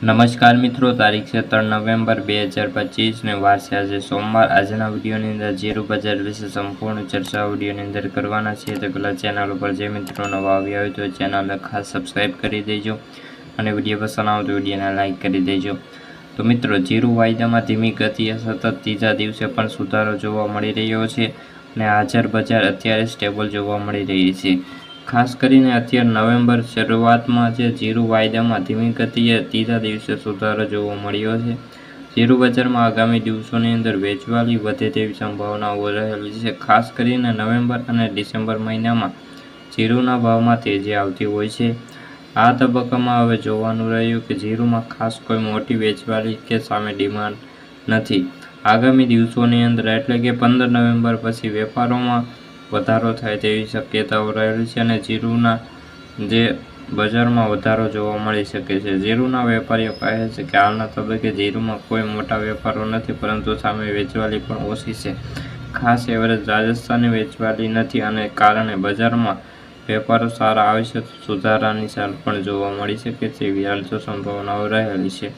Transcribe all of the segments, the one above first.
નમસ્કાર મિત્રો, તારીખ છે ત્રણ નવેમ્બર બે હજાર પચીસને વાર છે આજે સોમવાર. આજના વિડીયોની અંદર જીરું બજાર વિશે સંપૂર્ણ ચર્ચા વિડીયોની અંદર કરવાના છે તો પહેલાં ચેનલ ઉપર જે મિત્રો નવા આવ્યા હોય તો ચેનલને ખાસ સબસ્ક્રાઈબ કરી દેજો અને વીડિયો પસંદ આવે વિડીયોને લાઇક કરી દેજો. તો મિત્રો, જીરું વાયદામાં ધીમી ગતિએ સતત ત્રીજા દિવસે પણ સુધારો જોવા મળી રહ્યો છે અને હાજર બજાર અત્યારે સ્ટેબલ જોવા મળી રહી છે. ખાસ કરીને અત્યારે નવેમ્બર શરૂઆતમાં જે જીરું વાયદામાં ધીમી ગતિએ ત્રીજા દિવસે સુધારો જોવા મળ્યો છે. જીરું બજારમાં આગામી દિવસોની અંદર વેચવાલી વધે તેવી સંભાવનાઓ રહેલી છે. ખાસ કરીને નવેમ્બર અને ડિસેમ્બર મહિનામાં જીરુના ભાવમાં તેજી આવતી હોય છે. આ તબક્કામાં હવે જોવાનું રહ્યું કે જીરુમાં ખાસ કોઈ મોટી વેચવાલી કે સામે ડિમાન્ડ નથી. આગામી દિવસોની અંદર એટલે કે પંદર નવેમ્બર પછી વેપારોમાં વધારો થાય તેવી શક્યતાઓ રહેલી છે અને જીરુના જે બજારમાં વધારો જોવા મળી શકે છે. જીરુના વેપારીઓ કહે છે કે હાલના તબક્કે જીરુમાં કોઈ મોટા વેપારો નથી, પરંતુ સામે વેચવાલી પણ ઓછી છે. ખાસ એવરેજ રાજસ્થાની વેચવાલી નથી અને કારણે બજારમાં વેપારો સારા આવે છે સુધારાની સાર પણ જોવા મળી શકે તેવી હાલ તો સંભાવનાઓ રહેલી છે.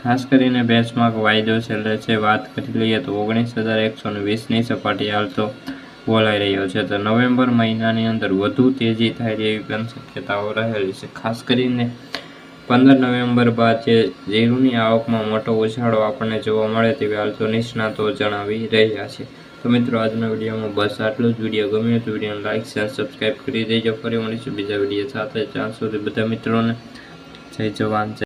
ખાસ કરીને બેન્ચમાર્ક વાયદો છેલ્લે છે. વાત કરી લઈએ તો ઓગણીસ હજાર એકસો વીસની સપાટી હાલ તો બોલાઈ રહ્યો છે. તો નવેમ્બર મહિનાની અંદર વધુ તેજી થાય તેવી પણ શક્યતાઓ રહેલી છે. ખાસ કરીને પંદર નવેમ્બર બાદ જે જીરુની આવકમાં મોટો ઉછાળો આપણને જોવા મળે તેવી હાલ તો નિષ્ણાતો જણાવી રહ્યા છે. તો મિત્રો, આજના વિડીયોમાં બસ આટલું જ. વીડિયો ગમ્યો તો વિડીયોને લાઇક શેર સબસ્ક્રાઈબ કરી દેજો. ફરી મળીશું બીજા વીડિયો સાથે. ત્યાં સુધી બધા મિત્રોને જય જવાન